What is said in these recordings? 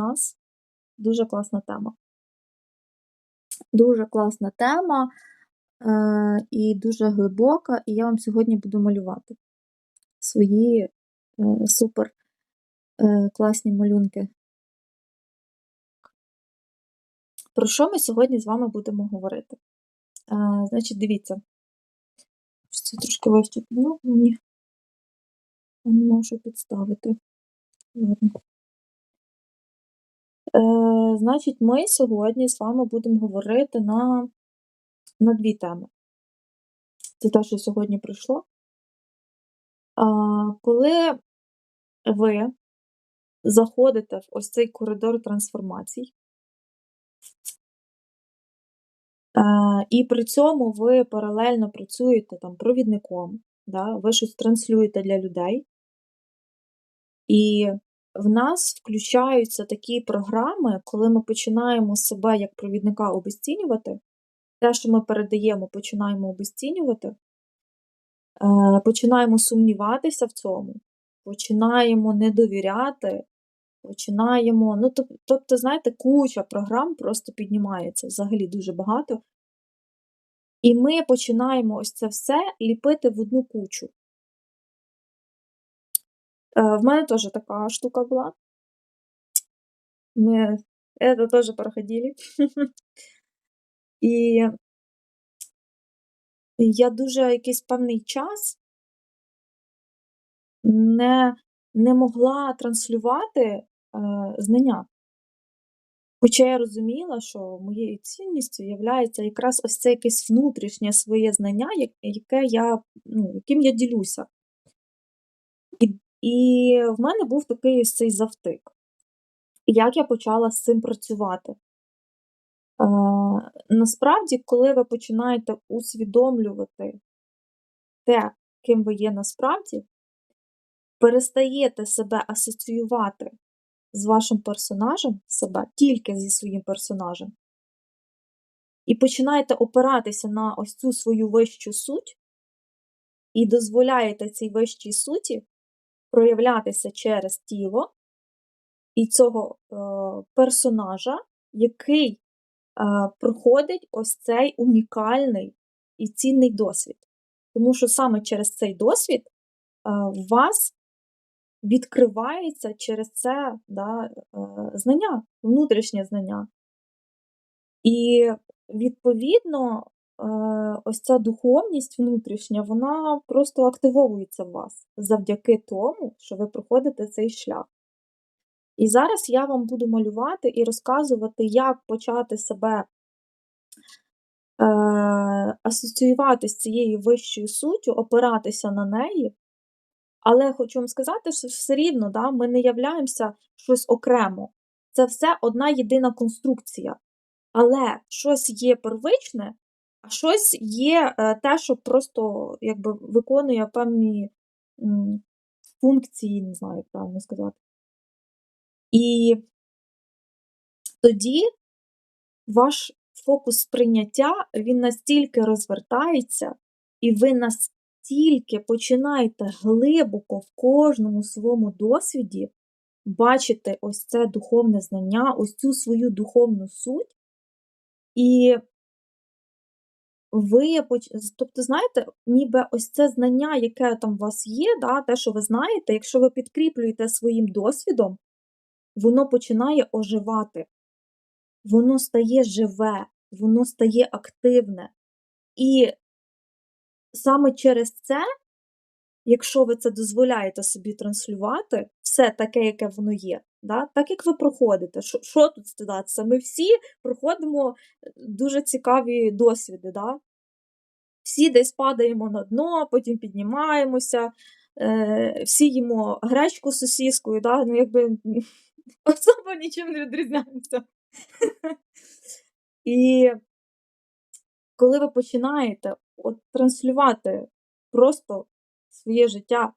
нас дуже класна тема. Дуже класна тема е, і дуже глибока, і я вам сьогодні буду малювати свої е, супер е, класні малюнки. Про що ми сьогодні з вами будемо говорити? Е, значить, дивіться. Це трошки вище підняв мені. Не можу підставити. Ладно. Е, Значить, ми сьогодні з вами будемо говорити на, на дві теми. Це те, що сьогодні прийшло. А, Коли ви заходите в ось цей коридор трансформацій, а, і при цьому ви паралельно працюєте там провідником, да, ви щось транслюєте для людей, і в нас включаються такі програми, коли ми починаємо себе як провідника обесцінювати, те, що ми передаємо, починаємо обесцінювати, е, починаємо сумніватися в цьому, починаємо не довіряти, починаємо. Ну, тобто, знаєте, куча програм просто піднімається взагалі дуже багато. І ми починаємо ось це все ліпити в одну кучу. Е, в мене теж така штука була. Мы это тоже проходили. І я дуже якийсь певний час не не могла транслювати е, знання. Хоча я розуміла, що моєю цінністю є якраз ось це якесь внутрішнє своє знання, яке я, ну, яким я ділюся. І в мене був такий ось цей завтик. Як я почала з цим працювати? Е, Насправді, коли ви починаєте усвідомлювати те, ким ви є насправді, перестаєте себе асоціювати з вашим персонажем, себе тільки зі своїм персонажем, і починаєте опиратися на ось цю свою вищу суть, і дозволяєте цій вищій суті проявлятися через тіло і цього е, персонажа, який е, проходить ось цей унікальний і цінний досвід. Тому що саме через цей досвід е, вас відкривається через це да, е, знання, внутрішнє знання. І, відповідно, ось ця духовність внутрішня, вона просто активовується в вас завдяки тому, що ви проходите цей шлях. І зараз я вам буду малювати і розказувати, як почати себе е, асоціювати з цією вищою суттю, опиратися на неї. Але хочу вам сказати, що все рівно да, ми не являємося щось окремо. Це все одна єдина конструкція. Але щось є первичне, а щось є е, те, що просто якби виконує певні функції, не знаю, як правильно сказати. І тоді ваш фокус сприйняття він настільки розвертається, і ви настільки починаєте глибоко в кожному своєму досвіді бачити ось це духовне знання, ось цю свою духовну суть. І ви тобто, знаєте, ніби ось це знання, яке там у вас є, да, те, що ви знаєте, якщо ви підкріплюєте своїм досвідом, воно починає оживати, воно стає живе, воно стає активне. І саме через це, якщо ви це дозволяєте собі транслювати, все таке, яке воно є, да, так як ви проходите, що, що тут стидатися? Ми всі проходимо е, дуже цікаві досвіди. Да? Всі десь падаємо на дно, потім піднімаємося, е, всі їмо гречку з сосіскою, да? ну якби особо нічим не відрізняємося. І коли ви починаєте от, транслювати просто своє життя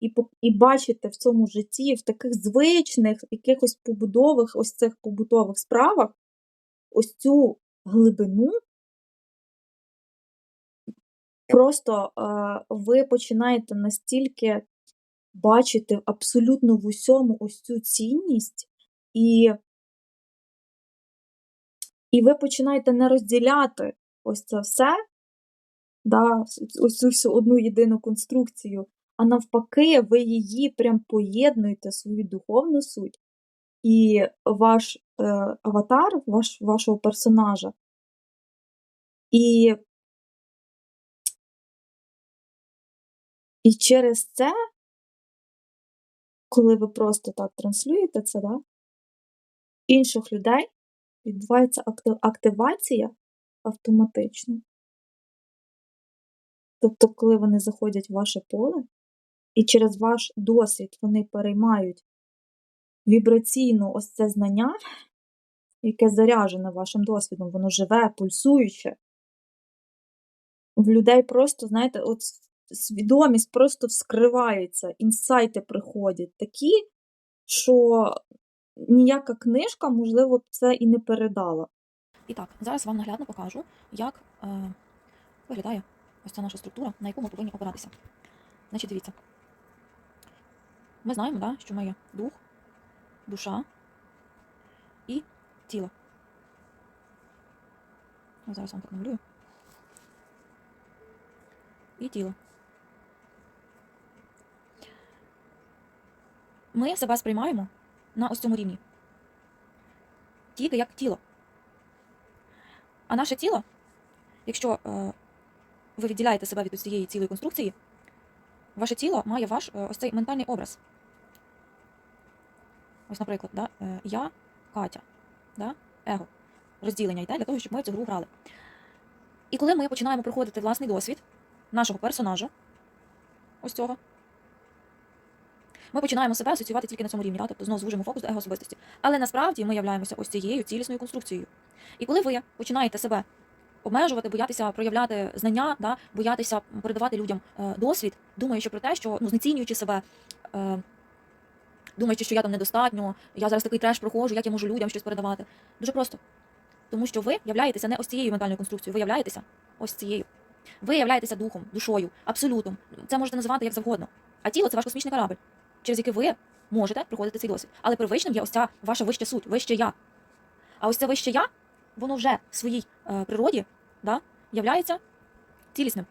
і і бачите в цьому житті, в таких звичних, якихось побудових, ось цих побутових справах, ось цю глибину, просто е, ви починаєте настільки бачити абсолютно в усьому ось цю цінність, І, і ви починаєте не розділяти ось це все, да, ось цю всю одну єдину конструкцію, а навпаки, ви її прям поєднуєте свою духовну суть, і ваш е, аватар, ваш, вашого персонажа. І, і через це, коли ви просто так транслюєте це, да, інших людей відбувається активація автоматично. Тобто, коли вони заходять в ваше поле, і через ваш досвід вони переймають вібраційно ось це знання, яке заряджене вашим досвідом, воно живе, пульсуюче. В людей просто, знаєте, от свідомість просто вскривається, інсайти приходять такі, що ніяка книжка, можливо, це і не передала. І так, зараз вам наглядно покажу, як е, виглядає ось ця наша структура, на яку ми повинні опиратися. Значить, дивіться. Ми знаємо, да, що ми є дух, душа і тіло. Я зараз вам так намалюю. І тіло. Ми себе сприймаємо на ось цьому рівні. Тільки як тіло. А наше тіло, якщо е, ви відділяєте себе від цієї цілої конструкції, ваше тіло має ваш е, ось цей ментальний образ. Ось, наприклад, да, е, я Катя, да, его, розділення йде для того, щоб ми цю гру грали. І коли ми починаємо проходити власний досвід нашого персонажа, ось цього, ми починаємо себе асоціювати тільки на цьому рівні, да? тобто знову звужимо фокус до его-особистості. Але насправді ми являємося ось цією цілісною конструкцією. І коли ви починаєте себе обмежувати, боятися проявляти знання, да, боятися передавати людям е, досвід, думаючи про те, що ну, знецінюючи себе, е, думаючи, що я там недостатньо, я зараз такий треш проходжу, як я можу людям щось передавати. Дуже просто. Тому що ви являєтеся не ось цією ментальною конструкцією, ви являєтеся ось цією. Ви являєтеся духом, душою, абсолютом. Це можете називати як завгодно. А тіло це ваш космічний корабль, через який ви можете проходити цей досвід. Але первичним є ось ця ваша вища суть, вище я. А ось це вище я, воно вже в своїй е, природі да, являється цілісним.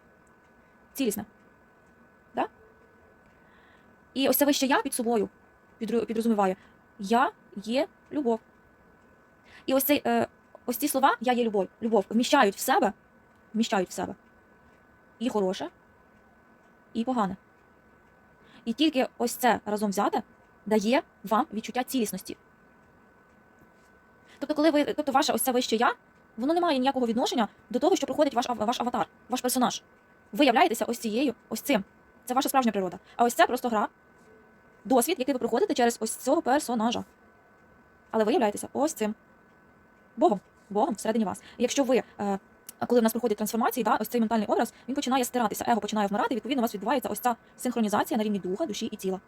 Цілісне. Да? І ось це вище я під собою підрозуміває. Я є любов. І ось, цей, е, ось ці слова я є любов, любов вміщають в себе, вміщають в себе і хороше, і погане. І тільки ось це разом взяте дає вам відчуття цілісності. Тобто, коли ви, тобто ваше ось це вище я, воно не має ніякого відношення до того, що проходить ваш, ваш аватар, ваш персонаж. Ви являєтеся ось цією, ось цим. Це ваша справжня природа. А ось це просто гра, досвід, який ви проходите через ось цього персонажа. Але ви являєтеся ось цим. Богом. Богом всередині вас. І якщо ви, е, коли в нас проходять трансформації, да, ось цей ментальний образ, він починає стиратися, его починає вмирати, відповідно у вас відбувається ось ця синхронізація на рівні духа, душі і тіла.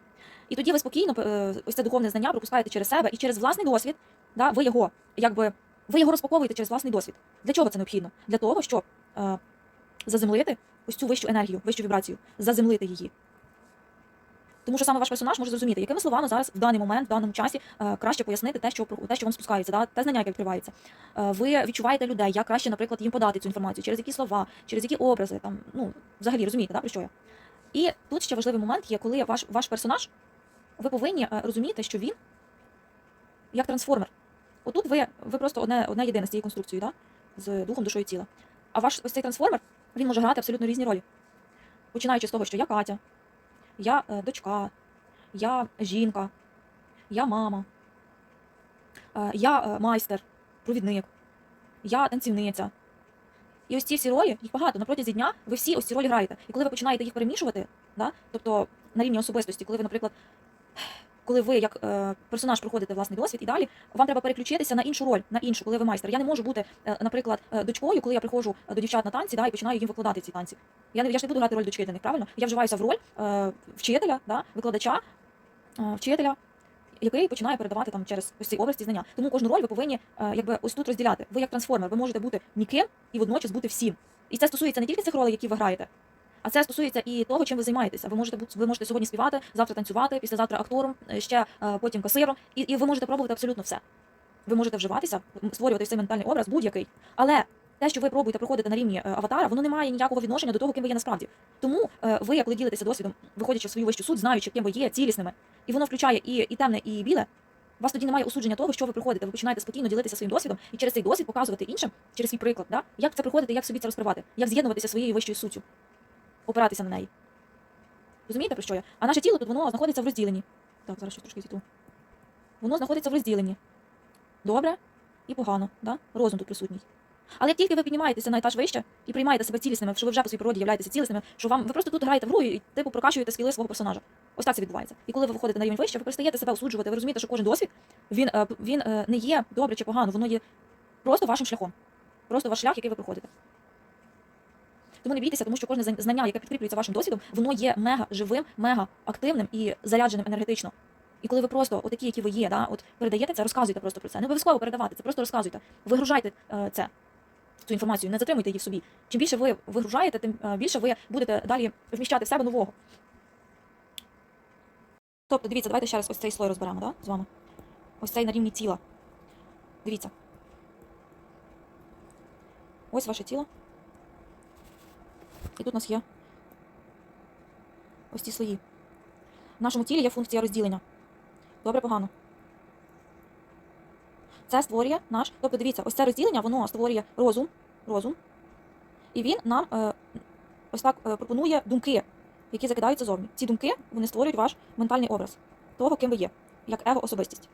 І тоді ви спокійно е, ось це духовне знання пропускаєте через себе і через власний досвід, да, ви його якби ви його розпаковуєте через власний досвід. Для чого це необхідно? Для того, щоб е, заземлити ось цю вищу енергію, вищу вібрацію, заземлити її. Тому що саме ваш персонаж може зрозуміти, якими словами зараз в даний момент, в даному часі е, краще пояснити те, що те, що вам спускається, да, те знання, яке відкривається. Е, ви відчуваєте людей, як краще, наприклад, їм подати цю інформацію, через які слова, через які образи, там, ну, взагалі розумієте, да, про що я. І тут ще важливий момент є, коли ваш, ваш персонаж, ви повинні е, розуміти, що він як трансформер. Отут ви, ви просто одне, одне єдине з цією конструкцією, да? з духом, душою тіла. А ваш ось цей трансформер він може грати абсолютно різні ролі. Починаючи з того, що я Катя, я е, дочка, я жінка, я мама, е, я е, майстер, провідник, я танцівниця. І ось ці всі ролі, їх багато на протязі дня ви всі ось ці ролі граєте. І коли ви починаєте їх перемішувати, да? тобто на рівні особистості, коли ви, наприклад, коли ви як е, персонаж проходите власний досвід і далі, вам треба переключитися на іншу роль, на іншу, коли ви майстер. Я не можу бути, е, наприклад, е, дочкою, коли я приходжу до дівчат на танці, да, і починаю їм викладати ці танці. Я не я ж не буду грати роль дочки для них, правильно? Я вживаюся в роль вчителя, да, викладача, вчителя. Який починає передавати там через ось ці знання. Тому кожну роль ви повинні якби ось тут розділяти. Ви як трансформер, ви можете бути ніким і водночас бути всім. І це стосується не тільки цих ролей, які ви граєте, А це стосується і того, чим ви займаєтеся. Ви можете бути, ви можете сьогодні співати, завтра танцювати, післязавтра актором, е, ще е, потім касиром, і, і ви можете пробувати абсолютно все. Ви можете вживатися, створювати цей ментальний образ будь-який. Але те, що ви пробуєте проходити на рівні е, аватара, воно не має ніякого відношення до того, ким ви є насправді. Тому ви, коли ділитеся досвідом, виходячи в свою вищу суть, знаючи, ким ви є, цілісними, і воно включає і, і темне, і біле. Вас тоді немає осудження того, що ви приходите. Ви починаєте спокійно ділитися своїм досвідом і через цей досвід показувати іншим, через свій приклад, да? як це приходити, як собі це розкривати, як з'єднуватися своєю вищою суттю, опиратися на неї. Розумієте, про що я? А наше тіло тут воно знаходиться в розділенні. Так, зараз щось трошки зітру. Воно знаходиться в розділенні. Добре і погано, да? розум тут присутній. Але як тільки ви піднімаєтеся на етаж вище і приймаєте себе цілісними, що ви вже по своїй природі являєтеся цілісними, що вам ви просто тут граєте в гру і типу прокачуєте скіли свого персонажа. Ось так це відбувається. І коли ви виходите на рівень вище, ви перестаєте себе осуджувати. Ви розумієте, що кожен досвід він, е, він е, не є добре чи погано, воно є просто вашим шляхом. Просто ваш шлях, який ви проходите. Тому не бійтеся, тому що кожне знання, яке підкріплюється вашим досвідом, воно є мега живим, мега активним і зарядженим енергетично. І коли ви просто отакі, які ви є, да, от передаєте це, розказуйте просто про це. Не обов'язково передавати, це просто розказуйте. Вигружайте е, це, цю інформацію, не затримуйте її в собі. Чим більше ви вигружаєте, тим е, більше ви будете далі вміщати в себе нового. Тобто, дивіться, давайте ще раз ось цей слой розберемо, да, з вами. Ось цей на рівні тіла. Дивіться. Ось ваше тіло. І тут у нас є ось ці слої. В нашому тілі є функція розділення. Добре, погано. Це створює наш. Тобто, дивіться, ось це розділення, воно створює розум. розум. І він нам е, ось так е, пропонує думки, які закидаються зовні. Ці думки вони створюють ваш ментальний образ того, ким ви є, як его-особистість.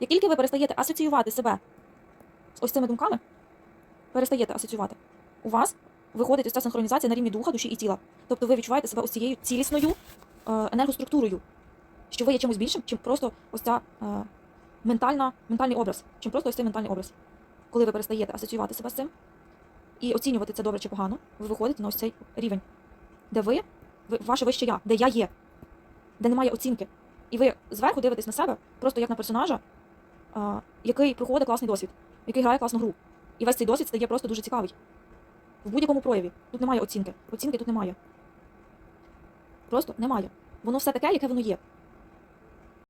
Як тільки ви перестаєте асоціювати себе з ось цими думками, перестаєте асоціювати, у вас виходить ось ця синхронізація на рівні духа, душі і тіла. Тобто ви відчуваєте себе ось цією цілісною е, енергоструктурою, що ви є чимось більшим, чим просто ось ця е, ментальна, ментальний образ, чим просто ось цей ментальний образ. Коли ви перестаєте асоціювати себе з цим і оцінювати це добре чи погано, ви виходите на ось цей рівень, де ви, ви ваше вище я, де я є, де немає оцінки. І ви зверху дивитесь на себе просто як на персонажа, е, який проходить класний досвід, який грає класну гру. І весь цей досвід стає просто дуже цікавий. В будь-якому прояві. Тут немає оцінки. Оцінки тут немає. Просто немає. Воно все таке, яке воно є.